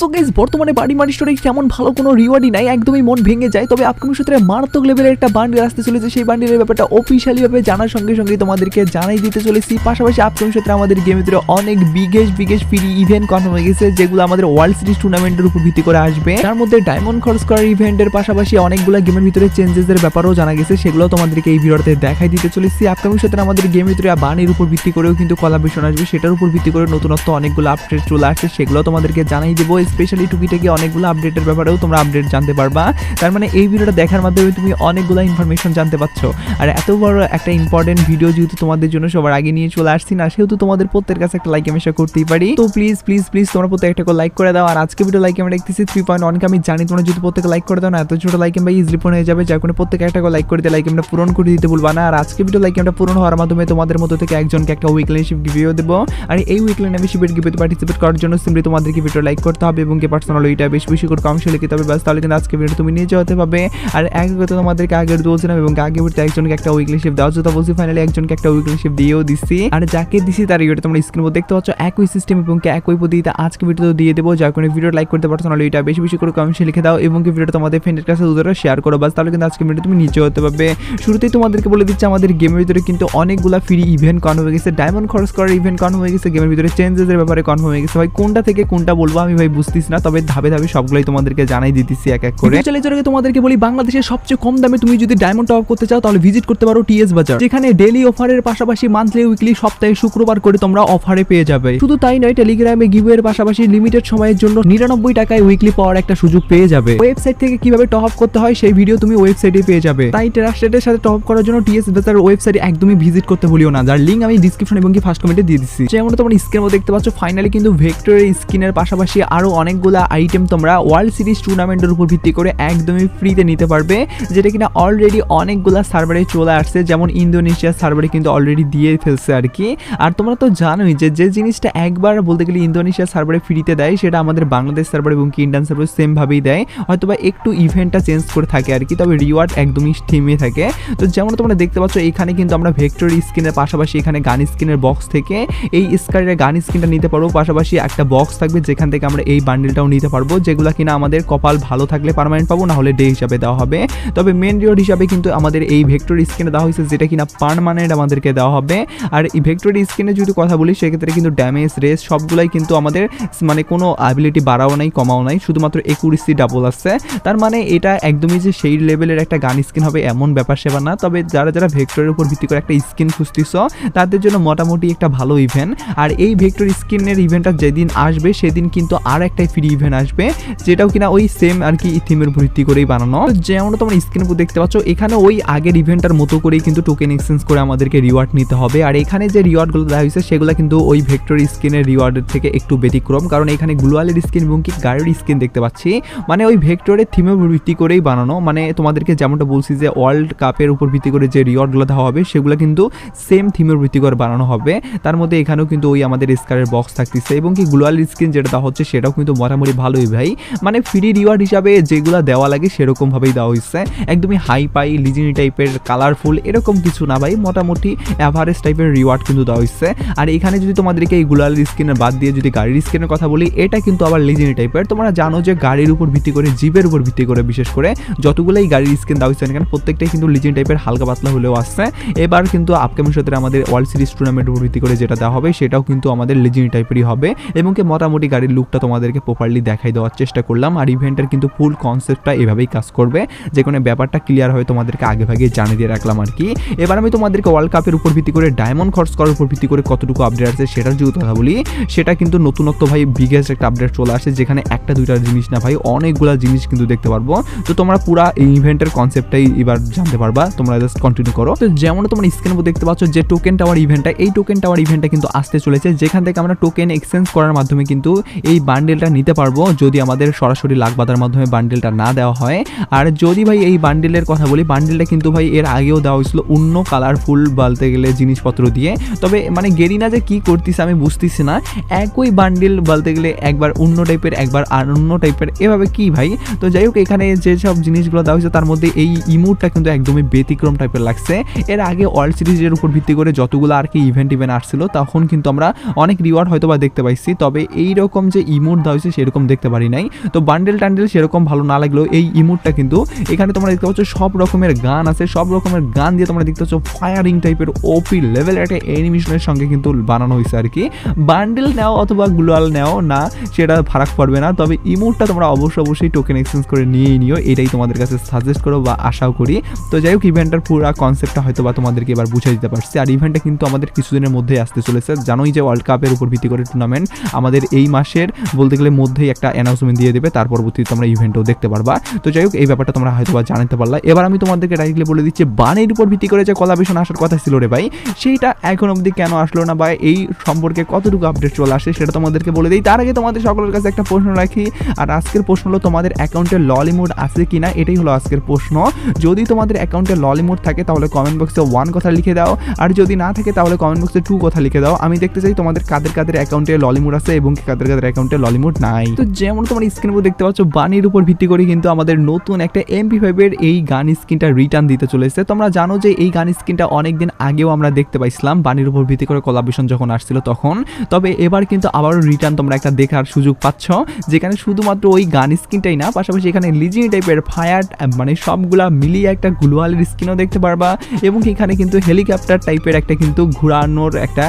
So guys বর্তমানে বাড়ি মারি স্টোরে তেমন ভালো কোনো রিওয়ার্ডই নাই, একদমই মন ভেঙে যায়। তবে আপকামিং সূত্রে মারাত্মক লেভেলের একটা বান্ডিল আসতে চলেছে। সেই বান্ডিলের ব্যাপারটা অফিসিয়ালি ভাবে জানার সঙ্গে সঙ্গে তোমাদেরকে জানাই দিতে চলেছি। পাশাপাশি আপকামিং সূত্রে আমাদের গেমের ভিতরে অনেক biggest biggest free event confirm হয়ে গেছে, যেগুলো আমাদের ওয়ার্ল্ড সিরিজ টুর্নামেন্টের উপর ভিত্তি করে আসবে। তার মধ্যে ডায়মন্ড খরচ করার ইভেন্টের পাশাপাশি অনেকগুলো গেমের ভিতরে চেঞ্জেস এর ব্যাপারও জানা গেছে, সেগুলো তোমাদেরকে এই ভিডিওতে দেখাই দিতে চলেছি। আপকামিং সূত্রে আমাদের গেমের ভিতরে বাণীর উপর ভিত্তি করেও কিন্তু কলাবেশন আসবে। সেটার উপর ভিত্তি করে নতুনত্ব অনেকগুলো আপডেট চলে আসছে, সেগুলো তোমাদেরকে জানাই দেবো। স্পেশালি টুকিটাকি অনেকগুলো আপডেটের ব্যাপারেও তোমরা আপডেট জানতে পারবা। তার মানে এই ভিডিওটা দেখার মাধ্যমে তুমি অনেকগুলো ইনফরমেশন জানতে পারছ। আর এত বড় একটা ইম্পর্টেন্ট ভিডিও যেহেতু তোমাদের জন্য সবার আগে নিয়ে চলে আসছি না, সেহেতু তোমাদের প্রত্যেকের কাছে একটা লাইক আমি করতেই পারি। তো প্লিজ প্লিজ প্লিজ তোমরা প্রত্যেক একটা লাইক করে দাও। আর আজকে ভিডিও লাইক আমরা দেখতেছি থ্রি পয়েন্ট ওয়ানকে আমি জানি তোমরা যদি প্রত্যেকে লাইক করে দাও না, এত ছোট লাইক আমরা ইজিলি পূরণ হয়ে যাবে। যার কোনো প্রত্যেকে একটা লাইক করে দিয়ে লাইক আমরা পূরণ করে দিতে বলবা না। আর আজকে ভিডিও লাইক আমরা পূরণ হওয়ার মাধ্যমে তোমাদের মতো থেকে একজনকে একটা উইকলি শিপ গিভিও দেবো। আর এই উইকলি মেম্বারশিপের গিভেতে পার্টিসিপেট করার জন্য সিম্পলি তোমাদেরকে ভিডিও লাইক করতে হবে। এবং কি পার্সোনাল ওইটা বেশি বেশি করে কম লিখতে হবে। বাস তাহলে কিন্তু আজকে ভিডিও তুমি নিজে হতে পারবে। আর এক কথা তোমাদেরকে আগের বলছিলাম এবং আগে ভিডিওতে একজনকে একটা উইকলি শিপ দেওয়ার জন্য বলছি ফাইনালি একজনকে একটা উইকলি শিপ দিয়েও দিচ্ছি। আর যাকে দিছি তার ভিডিও তোমরা স্ক্রিন দেখতে পাচ্ছ। একই সিস্টেম এবং একই পদ্ধতিতে আজকে ভিডিও দিয়ে দেবো। যার কোনো ভিডিও লাইক করতে পারছ, নাহলে এটা বেশি বেশি করে কমেন্টে লিখে দাও এবং কি ভিডিওটা তোমাদের ফ্রেন্ডের কাছে দুটো শেয়ার করো। বাস তাহলে কিন্তু আজকে ভিডিও তুমি নিচে হতে পারবে। শুরুতেই তোমাদেরকে বলে দিচ্ছি, আমাদের গেমের ভিতরে কিন্তু অনেকগুলো ফ্রি ইভেন্ট কনফার্ম হয়ে গেছে। ডায়মন্ড খরচ করার ইভেন্ট কনফার্ম হয়ে গেছে। গেমের ভিতরে চেঞ্জেসের ব্যাপারে কনফার্ম হয়ে গেছে। ভাই, কোনটা থেকে কোনটা বলব আমি ভাই বুঝতেছি না, তবে ধাপে ধাপে সবগুলোই তোমাদেরকে জানাই দিতেছি এক এক করে। চলে চলে তোমাদেরকে বলি, বাংলাদেশের সবচেয়ে কম দামে তুমি যদি ডায়মন্ড টপ করতে চাও, তাহলে ভিজিট করতে পারো টিএস বাজার যেখানে ডেলি অফারের পাশাপাশি মান্থলি উইকলি সপ্তাহে শুক্রবার করে তোমরা অফারে পেয়ে যাবে। শুধু তাই নয় টেলিগ্রামে গিভের পাশাপাশি লিমিটেড সময়ের জন্য নিরানব্বই টাকায় উইকলি পাওয়ার একটা সুযোগ পেয়ে যাবে। ওয়েবসাইট থেকে কীভাবে টপ আপ করতে হয়, সেই ভিডিও তুমি ওয়েবসাইটে পেয়ে যাবে। তাই ট্রাস্টেডের সাথে টপ করার জন্য টিএস বাজার ওয়েবসাইট একদমই ভিজিট করতে ভুলিও না, যার লিঙ্ক আমি ডিসক্রিপশন এবং কি ফার্স্ট কমেন্টে দিয়ে দিচ্ছি যেমন তোমার স্ক্রিনের মধ্যে দেখতে পাচ্ছ ফাইনালি কিন্তু ভেক্টরের স্কিনের পাশাপাশি আরও অনেকগুলো আইটেম তোমরা ওয়ার্ল্ড সিরিজ টুর্নামেন্টের উপর ভিত্তি করে একদমই ফ্রিতে নিতে পারবে, যেটা কিনা অলরেডি অনেকগুলা সার্ভারে চলে আসছে, যেমন ইন্দোনেশিয়ার সার্ভারে কিন্তু অলরেডি দিয়ে ফেলছে আর কি। আর তোমরা তো জানোই যে যে জিনিসটা একবার বলতে গেলে ইন্দোনেশিয়ার সার্ভারে ফ্রিতে দেয়, সেটা আমাদের বাংলাদেশ সার্ভার এবং কি ইন্ডিয়ান সার্ভার সেমভাবেই দেয়। হয়তো বা একটু ইভেন্টটা চেঞ্জ করে থাকে আর কি, তবে রিওয়ার্ড একদমই থিমে থাকে। তো যেমন তোমরা দেখতে পাচ্ছ, এখানে কিন্তু আমরা ভেক্টর স্কিনের পাশাপাশি এখানে গান স্কিনের বক্স থেকে, এই স্কারের গান স্কিনটা নিতে পারব পাশাপাশি একটা বক্স থাকবে, যেখান থেকে আমরা এই বান্ডেলটাও নিতে পারব, যেগুলো কিনা আমাদের কপাল ভালো থাকলে পারমানেন্ট পাবো না হলে ডে হিসাবে দেওয়া হবে। তবে মেন রিওয়ার্ড হিসাবে কিন্তু আমাদের এই ভেক্টর স্কিনে দেওয়া হয়েছে, যেটা কিনা পারমানেন্ট আমাদেরকে দেওয়া হবে। আর এই ভেক্টর স্কিনে যদি কথা বলি, সেক্ষেত্রে কিন্তু ড্যামেজ রেস সবগুলাই কিন্তু আমাদের মানে কোনো অ্যাবিলিটি বাড়াও নাই, কমাও নাই, শুধুমাত্র একুরিসি ডাবল আসছে তার মানে এটা একদমই যে সেই লেভেলের একটা গান স্কিন হবে, এমন ব্যাপার সেবা না। তবে যারা যারা ভেক্টরের উপর ভিত্তি করে একটা স্কিন খুঁজতেছ, তাদের জন্য মোটামুটি একটা ভালো ইভেন্ট আর এই ভেক্টর স্কিনের ইভেন্টটা যেদিন আসবে, সেদিন কিন্তু আর একটা ফ্রি ইভেন্ট আসবে, যেটাও কিনা ওই সেম আর কি থিমের ভিত্তি করেই বানানো। যেমন তোমরা স্ক্রিনের উপর দেখতে পাচ্ছ, এখানে ওই আগের ইভেন্টটার মতো করেই কিন্তু টোকেন এক্সচেঞ্জ করে আমাদেরকে রিওয়ার্ড নিতে হবে। আর এখানে যে রিওয়ার্ডগুলো দেওয়া হয়েছে, সেগুলো কিন্তু ওই ভেক্টর স্কিনের রিওয়ার্ডের থেকে একটু ব্যতিক্রম। কারণ এখানে গ্লোয়ালের স্কিন এবং কি গাড়ির স্কিন দেখতে পাচ্ছি। মানে ওই ভেক্টরের থিমের ভিত্তি করেই বানানো। মানে তোমাদেরকে যেমনটা বলছি যে ওয়ার্ল্ড কাপের উপর ভিত্তি করে যে রিওয়ার্ডগুলো দেওয়া হবে, সেগুলো কিন্তু সেম থিমের ভিত্তি করে বানানো হবে। তার মধ্যে এখানেও কিন্তু ওই আমাদের স্কারের বক্স থাকতেছে এবং কি গ্লোয়াল স্কিন যেটা দেওয়া হচ্ছে, সেটাও কিন্তু মোটামুটি ভালোই ভাই। মানে ফ্রি রিওয়ার্ড হিসাবে যেগুলো দেওয়া লাগে সেরকমভাবেই দেওয়া হয়েছে একদমই হাই পাই লিজিনি টাইপের কালারফুল এরকম কিছু না ভাই। মোটামুটি অ্যাভারেজ টাইপের রিওয়ার্ড কিন্তু দেওয়া হয়েছে আর এখানে যদি তোমাদেরকে এই গ্লোয়াল স্কিনের বাদ দিয়ে যদি গাড়ির স্কিনের কথা বলি, এটা কিন্তু আবার লিজিনি টাইপের তোমরা জানো যে গাড়ির উপর ভিত্তি করে জিপের উপর ভিত্তি করে বিশেষ করে যতগুলোই গাড়ির স্কিন দেওয়া হয়েছে এখানে প্রত্যেকটাই কিন্তু লিজিন টাইপের হালকা পাতলা হলেও আসছে এবার কিন্তু আপকামিং সাথে আমাদের ওয়ার্ল্ড সিরিজ টুর্নামেন্টের উপর ভিত্তি করে যেটা দেওয়া হবে, সেটাও কিন্তু আমাদের লিজিনি টাইপেরই হবে। এবং মোটামুটি গাড়ির লুকটা তোমাদেরকে প্রপারলি দেখাই দেওয়ার চেষ্টা করলাম। আর ইভেন্টের কিন্তু ফুল কনসেপ্টটা এভাবেই কাজ করবে। যে কোনো ব্যাপারটা ক্লিয়ার হয়ে তোমাদেরকে আগে ভাগে জানিয়ে দিয়ে রাখলাম আর কি। এবার আমি তোমাদেরকে ওয়ার্ল্ড কাপের উপর ভিত্তি করে ডায়মন্ড খরচ করার উপর ভিত্তি করে কতটুকু আপডেট আছে সেটার যদি কথা বলি, সেটা কিন্তু নতুনত্ব ভাই বিগেস্ট একটা আপডেট চলে আসে, যেখানে একটা দুইটা জিনিস না ভাই, অনেকগুলো জিনিস কিন্তু দেখতে পারব। তো তোমরা পুরা এই ইভেন্টের কনসেপ্টটাই এবার জানতে পারবা। তোমরা জাস্ট কন্টিনিউ করো। তো যেমন তোমরা স্ক্রিনের মধ্যে দেখতে পাচ্ছ, যে টোকেন টাওয়ার ইভেন্টটা এই টোকেন টাওয়ার ইভেন্টটা কিন্তু আসতে চলেছে। যেখান থেকে আমরা টোকেন এক্সচেঞ্জ করার মাধ্যমে কিন্তু এই বান্ডেলটা নিতে পারব যদি আমাদের সরাসরি লাখ বাদার মাধ্যমে বান্ডেলটা না দেওয়া হয়। আর যদি ভাই এই বান্ডেলের কথা বলি বান্ডেলটা কিন্তু ভাই এর আগেও দেওয়া হয়েছিল অন্য কালারফুল বলতে গেলে জিনিসপত্র দিয়ে। তবে মানে গেরিনা যে কি করতেছে আমি বুঝতেছি না। একই বান্ডেল বলতে গেলে একবার অন্য টাইপের একবার আর অন্য টাইপের এভাবে কি ভাই? তো যাই হোক, এখানে যেসব জিনিসগুলো দেওয়া হয়েছে তার মধ্যে এই ইমোটটা কিন্তু একদমই ব্যতিক্রম টাইপের লাগছে। এর আগে ওয়ার্ল্ড সিরিজের উপর ভিত্তি করে যতগুলো আর কি ইভেন্ট ইভেন্ট আসছিল, তখন কিন্তু আমরা অনেক রিওয়ার্ড হয়তো বা দেখতে পাইছি। তবে এই রকম যে ইমোট দেওয়া হয়েছে, সেরকম দেখতে পারি নাই। তো বান্ডেল টান্ডেল সেরকম ভালো না লাগলেও এই ইমোটটা কিন্তু এখানে তোমরা দেখতে পাচ্ছ সব রকমের গান আছে, সব রকমের গান দিয়ে তোমরা দেখতে পাচ্ছ ফায়ারিং টাইপের ওপি লেভেল একটা অ্যানিমেশনের সঙ্গে কিন্তু বানানো হয়েছে আর কি। বান্ডেল নেও অথবা গ্লোয়াল নেও, না, সেটা ফারাক পড়বে না। তবে ইমোটটা তোমরা অবশ্যই অবশ্যই টোকেন এক্সচেঞ্জ করে নিয়েই নিও, এটাই তোমাদের কাছে সাজেস্ট করো বা আশাও করি। তো যাই হোক ইভেন্টটার পুরো কনসেপ্টটা হয়তো বা তোমাদেরকে এবার বুঝিয়ে দিতে পারছি। আর ইভেন্টটা কিন্তু আমাদের কিছুদিনের মধ্যেই আসতে চলেছে। জানোই যে ওয়ার্ল্ড কাপের উপর ভিত্তি করে টুর্নামেন্ট আমাদের এই মাসের বলতে গেলে মধ্যেই একটা অ্যানাউন্সমেন্ট দিয়ে দেবে, তার পরবর্তীতে তোমরা ইভেন্টও দেখতে পারবা। তো যাই হোক, এই ব্যাপারটা তোমরা হয়তো বা জানাতে পারলা। এবার আমি তোমাদেরকে ডাইরেক্টলি বলে দিচ্ছি, বানের উপর ভিত্তি করে যে কলাবেশন আসার কথা ছিল রে ভাই, সেইটা এখন অবধি কেন আসলো না বা এই সম্পর্কে কতটুকু আপডেট চলে আসে সেটা তোমাদেরকে বলে দিই। তার আগে তোমাদের সকলের কাছে একটা প্রশ্ন রাখি, আর আজকের প্রশ্ন হলো, তোমাদের অ্যাকাউন্টে ললিমুড আছে কিনা? এটাই হলো আজকের প্রশ্ন। যদি তোমাদের অ্যাকাউন্টে ললিমুড থাকে, তাহলে কমেন্ট বক্সে ওয়ান কথা লিখে দাও। আর যদি না থাকে, তাহলে কমেন্ট বক্সে টু কথা লিখে দাও। আমি দেখতে চাই তোমাদের কাদের কাদের অ্যাকাউন্টে ললিমুড আছে এবং কাদের কাদের অ্যাকাউন্টে ললিমুড নাই। তো যেমন তোমার স্ক্রিনের উপর দেখতে পাচ্ছ বানির উপর ভিত্তি করে কিন্তু আমাদের নতুন একটা এমপি ফাইভের এই গান স্কিনটা রিটার্ন দিতে চলেছে। তোমরা জানো যে এই গান স্কিনটা অনেকদিন আগেও আমরা দেখতে পাইছিলাম বানির উপর ভিত্তি করে কোলাবেশন যখন আসছিল তখন। তবে এবার কিন্তু আবারও রিটার্ন তোমরা একটা দেখার সুযোগ পাচ্ছ, যেখানে শুধুমাত্র ওই গান স্কিনটাই না, পাশাপাশি এখানে লিজিং টাইপের ফায়ার মানে সবগুলা মিলিয়ে একটা গ্লোয়ালের স্কিনও দেখতে পারবা, এবং এখানে কিন্তু হেলিকপ্টার টাইপের একটা কিন্তু ঘোরানোর একটা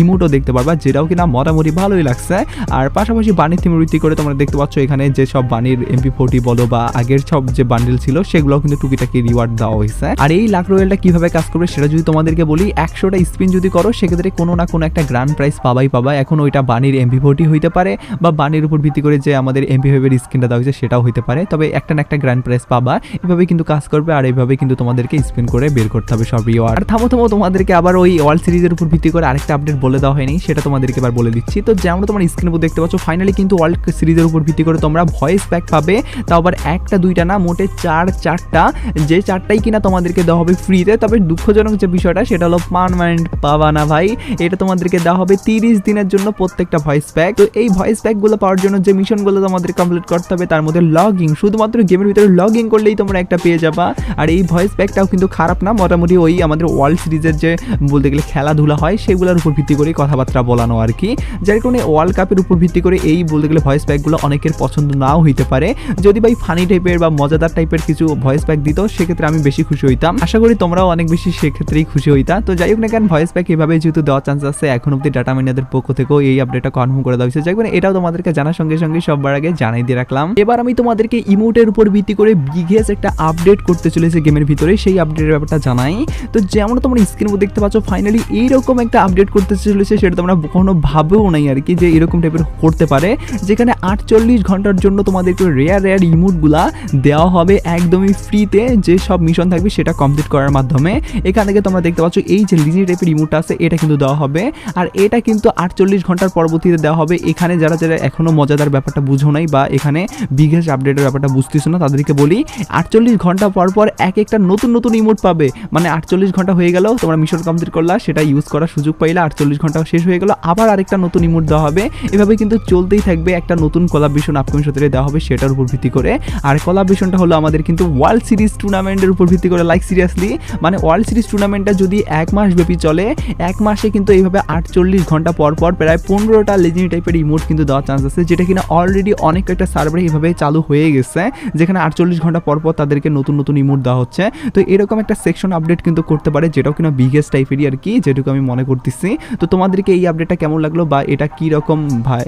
ইমোটও দেখতে পারবা, যেটাও কিনা মোটামুটি ভালোই লাগছে। আর পাশাপাশি বাণীর থিম ভিত্তি করে তোমরা দেখতে পাচ্ছ এখানে যে সব বাণীর এমপি ফোর্টি বলো বা আগের সব যে বান্ডেল ছিল সেগুলো কিন্তু টুকিটাকি রিওয়ার্ড দেওয়া হয়েছে। আর এই লাখ রয়েলটা কীভাবে কাজ করবে সেটা যদি তোমাদেরকে বলি, একশোটা স্পিন যদি করো, সেক্ষেত্রে কোনো না কোনো একটা গ্র্যান্ড প্রাইজ পাবাই পাবা এখন ওইটা বাণীর এমপি ফোর্টি হইতে পারে বা বাণীর উপর ভিত্তি করে যে আমাদের এমপি ফাইভের স্কিনটা দেওয়া হয়েছে সেটাও হইতে পারে। তবে একটা না একটা গ্র্যান্ড প্রাইজ পাবা এভাবে কিন্তু কাজ করবে আর এইভাবে কিন্তু তোমাদেরকে স্পিন করে বের করতে হবে সব রিওয়ার্ড আর থামো থামো, তোমাদেরকে আবার ওই ওয়ার্ল্ড সিরিজের উপর ভিত্তি করে আরেকটা আপডেট বলে দেওয়া হয়নি, সেটা তোমাদেরকে এবার বলে দিচ্ছি। তো যেমন তোমার স্ক্রিনের উপর দেখতে পাচ্ছ ফাইনালি কিন্তু ওয়ার্ল্ড সিরিজের উপর ভিত্তি করে তোমরা ভয়েস প্যাক পাবে। তাও আবার একটা, দুইটা না, মোটে চার, চারটা। যে চারটাই কিনা তোমাদেরকে দেওয়া হবে ফ্রিতে তবে দুঃখজনক যে বিষয়টা, সেটা হলো পারমানেন্ট পাবা না ভাই। এটা তোমাদেরকে দেওয়া হবে তিরিশ দিনের জন্য প্রত্যেকটা ভয়েস প্যাক তো এই ভয়েস প্যাকগুলো পাওয়ার জন্য যে মিশনগুলো তোমাদের কমপ্লিট করতে হবে, তার মধ্যে লগ শুধুমাত্র গেমের ভিতরে লগ করলেই তোমরা একটা পেয়ে যাবা। আর এই ভয়েস প্যাকটাও কিন্তু খারাপ না, মোটামুটি ওই আমাদের ওয়ার্ল্ড সিরিজের যে বলতে গেলে খেলাধুলা হয়, সেগুলোর উপর ভিত্তি করে কথাবার্তা বলানো আর কি। যার কারণে ওয়ার্ল্ড কাপের উপর ভিত্তি করে এই বলতে গেলে ভয়েস প্যাকগুলো অনেকের পছন্দ নাও হইতে পারে। যদি ভাই ফানি টাইপের বা মজাদার টাইপের কিছু ভয়েস প্যাক দিত, সেক্ষেত্রে আমি বেশি খুশি হইতাম। আশা করি তোমরাও অনেক বেশি সেক্ষেত্রেই খুশি হইতা। তো যাই হোক না কেন ভয়েস প্যাক এভাবে যেহেতু দেওয়ার চান্স আছে, এখন অব্দি ডাটা মিনাদের পক্ষ থেকেও এই আপডেটটা কনফার্ম করে দেওয়া হয়েছে। যাই হোক এটাও তোমাদেরকে জানার সঙ্গে সঙ্গে সবার আগে জানাই দিয়ে রাখলাম। এবার আমি তোমাদেরকে ইমোটের উপর ভিত্তি করে বিঘেস একটা আপডেট করতে চলেছে গেমের ভিতরে। সেই আপডেটের ব্যাপারটা জানাই। তো যেমন তোমরা স্ক্রিন দেখতে পাচ্ছ ফাইনালি এইরকম একটা আপডেট করতে চলেছে, সেটা তোমরা কখনো ভাবেও নাই আর কি যে এরকম টাইপের করতে পারে। যেখানে আটচল্লিশ ঘণ্টার জন্য তোমাদেরকে রেয়ার রেয়ার ইমোটগুলা দেওয়া হবে একদমই ফ্রিতে যে সব মিশন থাকবে সেটা কমপ্লিট করার মাধ্যমে। এখান থেকে তোমরা দেখতে পাচ্ছ, এই যে লিজি টাইপের ইমোটটা আছে, এটা কিন্তু দেওয়া হবে। আর এটা কিন্তু আটচল্লিশ ঘণ্টার পরবর্তীতে দেওয়া হবে। এখানে যারা যারা এখনও মজাদার ব্যাপারটা বুঝো নাই বা এখানে বিঘেস আপডেটের ব্যাপারটা বুঝতেছো না, তাদেরকে বলি, আটচল্লিশ ঘণ্টা পর পর এক একটা নতুন নতুন ইমোট পাবে। মানে আটচল্লিশ ঘণ্টা হয়ে গেল, তোমরা মিশন কমপ্লিট করলা, সেটা ইউজ করার সুযোগ পাইলা, আটচল্লিশ ঘণ্টা শেষ হয়ে গেল, আবার আরেকটা নতুন ইমোট দেওয়া হবে। এভাবে কিন্তু চলতেই থাকবে একটা নতুন কলাবেশন আপকামিং সতেরে দেওয়া হবে, সেটার উপর ভিত্তি করে। আর কলাবেশনটা হলো আমাদের কিন্তু ওয়ার্ল্ড সিরিজ টুর্নামেন্টের উপর ভিত্তি করে লাইক সিরিয়াসলি মানে ওয়ার্ল্ড সিরিজ টুর্নামেন্টটা যদি এক মাস ব্যাপী চলে, এক মাসে কিন্তু এইভাবে আটচল্লিশ ঘণ্টা পর পর প্রায় পনেরোটা লেজেন্ড টাইপের ইমোট কিন্তু দেওয়ার চান্স আছে, যেটা কিনা অলরেডি অনেক একটা সার্ভারে এইভাবে চালু হয়ে গেছে, যেখানে আটচল্লিশ ঘণ্টা পর পর তাদেরকে নতুন নতুন ইমোট দেওয়া হচ্ছে। তো এরকম একটা সেকশন আপডেট কিন্তু করতে পারে, যেটাও কিনা বিগেস্ট টাইপেরই আর কি, যেটুকু আমি মনে করতেছি। তো তোমাদেরকে এই আপডেটটা কেমন লাগল বা এটা কি রকম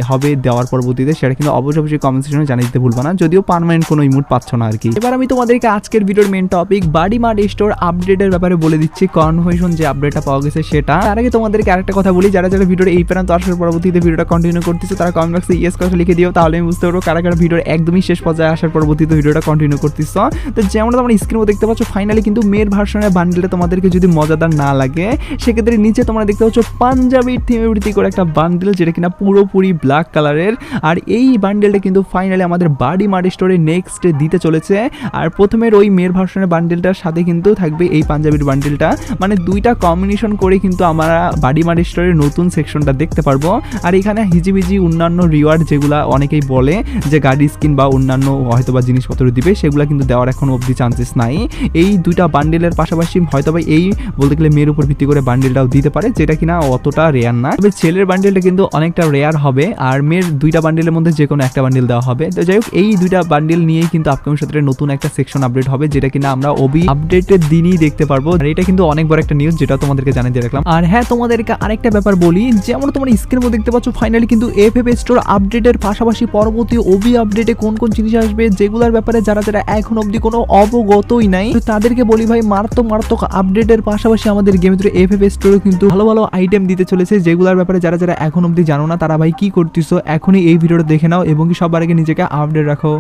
হবে দেওয়ার পরবর্তীতে সেটা কিন্তু অবশ্যই অবশ্যই কমেন্ট সেকশনে জানিয়ে দিতে ভুলবা না। যদিও পারমানেন্ট কোনো ইমোট পাচ্ছ না আর কি এবার আমি তোমাদেরকে আজকের ভিডিওর main topic buddy mart store আপডেটের ব্যাপারে বলে দিচ্ছি। কনফার্মেশন যে আপডেটটা পাওয়া গেছে সেটা। তার আগে তোমাদেরকে আরেকটা কথা বলি, যারা যারা ভিডিওর এই পর্যন্ত আসার পরবর্তীতে ভিডিওটা কন্টিনিউ করতেছে, তারা কমেন্ট বক্সে ইয়েস কথা লিখে দিও, তাহলে আমি বুঝতে পারব কারা কারা ভিডিওর একদমই শেষ পর্যায়ে আসার পরবর্তীতে ভিডিওটা কন্টিনিউ করতেছ। তো যেমন তোমরা স্ক্রিনে দেখতে পাচ্ছ ফাইনালি কিন্তু মেয়ের ভার্সনের বান্ডেলটা তোমাদেরকে যদি মজাদার না লাগে, সেক্ষেত্রে নিচে তোমরা দেখতে পাচ্ছ পাঞ্জাবি থিমে ভিত্তি করে একটা বান্ডেল যেটা কিনা পুরোপুরি ব্ল্যাক কালারের আর এই বান্ডেলটা কিন্তু ফাইনালি আমাদের বাডি মার্ট স্টোরে নেক্সট দিতে চলেছে। আর প্রথমের ওই মেয়ের ভার্সনের বান্ডেলটার সাথে কিন্তু থাকবে এই পাঞ্জাবির বান্ডেলটা মানে দুইটা কম্বিনেশন করে কিন্তু আমরা বাডি মার্ট স্টোরের নতুন সেকশনটা দেখতে পারব। আর এখানে হিজিবিজি অন্যান্য রিওয়ার্ড যেগুলা অনেকেই বলে যে গাড়ি স্কিন বা অন্যান্য হয়তো বা জিনিসপত্র দিবে, সেগুলো কিন্তু দেওয়ার এখন অবধি চান্সেস নাই। এই দুইটা বান্ডেলের পাশাপাশি হয়তো বা এই বলতে গেলে মেয়ের উপর ভিত্তি করে বান্ডেলটাও দিতে পারে, যেটা কিনা অতটা রেয়ার না। তবে ছেলের বান্ডেলটা কিন্তু অনেকটা রেয়ার হবে। আর মেয়ের দুইটা বান্ডিলের মধ্যে যে কোনো একটা বান্ডিল দেওয়া হবে। তো যাই হোক, এই দুইটা বান্ডিল নিয়েই কিন্তু আপকামিং সত্রে নতুন একটা সেকশন আপডেট হবে, যেটা কিনা আমরা ওবি আপডেটের দিনই দেখতে পারব। আর এটা কিন্তু অনেক বড় একটা নিউজ যেটা তোমাদেরকে জানিয়ে দিয়ে রাখলাম। আর হ্যাঁ তোমাদেরকে আরেকটা ব্যাপার বলি, যেমন তোমার স্ক্রিনের মধ্যে দেখতে পাচ্ছ ফাইনালি কিন্তু এফ এফ স্টোর আপডেটের পাশাপাশি পরবর্তী ওবি আপডেটে কোন কোন জিনিস আসবে, যেগুলোর ব্যাপারে যারা যারা এখন অবধি কোনো অবগতই নাই, তো তাদেরকে বলি ভাই, মারাত্মক মারাত্মক আপডেটের পাশাপাশি আমাদের গেম ভিতরে এফ এফ স্টোরে কিন্তু ভালো ভালো আইটেম দিতে চলেছে, যেগুলোর ব্যাপারে যারা যারা এখন অবধি জানো না, তারা ভাই কি করতেছো এখনই এই ভিডিওটা দেখে নাও এবং কি সবার আগে নিজেকে আপডেট রাখো।